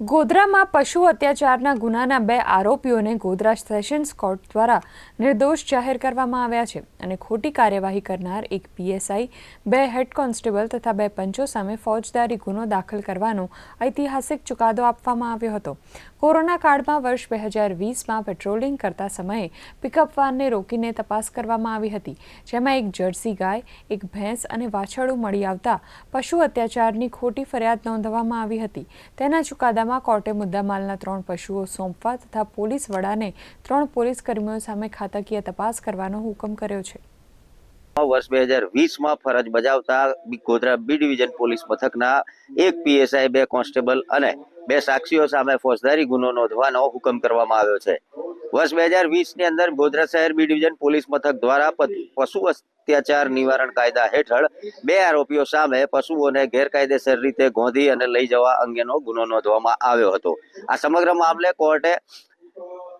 ગોધરામાં પશુ અત્યાચારના ગુનાના બે આરોપીઓને ગોધરા સેશન્સ કોર્ટ દ્વારા નિર્દોષ જાહેર કરવામાં આવ્યા છે અને ખોટી કાર્યવાહી કરનાર એક પીએસઆઈ, બે હેડ કોન્સ્ટેબલ તથા બે પંચો સામે ફોજદારી ગુનો દાખલ કરવાનો ઐતિહાસિક ચુકાદો આપવામાં આવ્યો હતો. કોરોના કાળમાં વર્ષ બે હજાર વીસમાં પેટ્રોલિંગ કરતા સમયે પિકઅપ વાનને રોકીને તપાસ કરવામાં આવી હતી, જેમાં એક જર્સી ગાય, એક ભેંસ અને વાછરડું મળી આવતા પશુ અત્યાચારની ખોટી ફરિયાદ નોંધવામાં આવી હતી. તેના ચુકાદામાં કોર્ટે મુદ્દામાલના ત્રણ પશુઓ સોંપવા તથા પોલીસ વડાને ત્રણ પોલીસ કર્મીઓ સામે ખાતાકીય તપાસ કરવાનો હુકમ કર્યો છે. વર્ષ બે હજાર વીસમાં ફરજ બજાવતા ગોધરા બી ડિવિઝન પોલીસ મથકના એક પીએસઆઈ, બે કોન્સ્ટેબલ અને બે સાક્ષીઓ સામે ફોજદારી ગુનો નોંધવાનો હુકમ કરવામાં આવ્યો છે. વર્ષ બે હજાર વીસની અંદર ગોધરા શહેર બી ડિવિઝન પોલીસ મથક દ્વારા પશુ અત્યાચાર નિવારણ કાયદા હેઠળ બે આરોપીઓ સામે પશુઓને ગેરકાયદેસર રીતે ગોંધી અને લઈ જવા અંગેનો ગુનો નોંધવામાં આવ્યો હતો. આ સમગ્ર મામલે કોર્ટે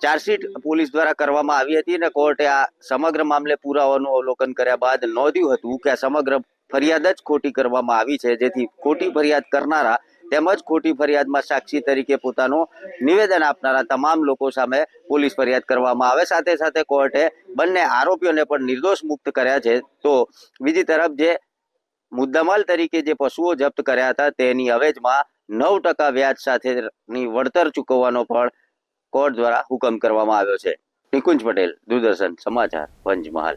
ચાર્જશીટ પોલીસ દ્વારા કરવામાં આવી હતી અને કોર્ટે આ સમગ્ર મામલે પુરાવાનું અવલોકન કર્યા બાદ નોંધ્યું હતું કે આ સમગ્ર ફરિયાદ જ ખોટી કરવામાં આવી છે, જેથી ખોટી ફરિયાદ કરનારા તેમજ ખોટી ફરિયાદમાં સાક્ષી તરીકે પોતાનું નિવેદન આપનારા તમામ લોકો સામે પોલીસ ફરિયાદ કરવામાં આવે. સાથે સાથે કોર્ટે બંને આરોપીઓને પણ નિર્દોષ મુક્ત કર્યા છે. તો બીજી તરફ જે મુદ્દામાલ તરીકે જે પશુઓ જપ્ત કર્યા હતા તેની અવેજમાં નવ ટકા વ્યાજ સાથેની વળતર ચૂકવવાનો પણ કોર્ટ દ્વારા હુકમ કરવામાં આવ્યો છે. નિકુંજ પટેલ, દૂરદર્શન સમાચાર પંચમહાલ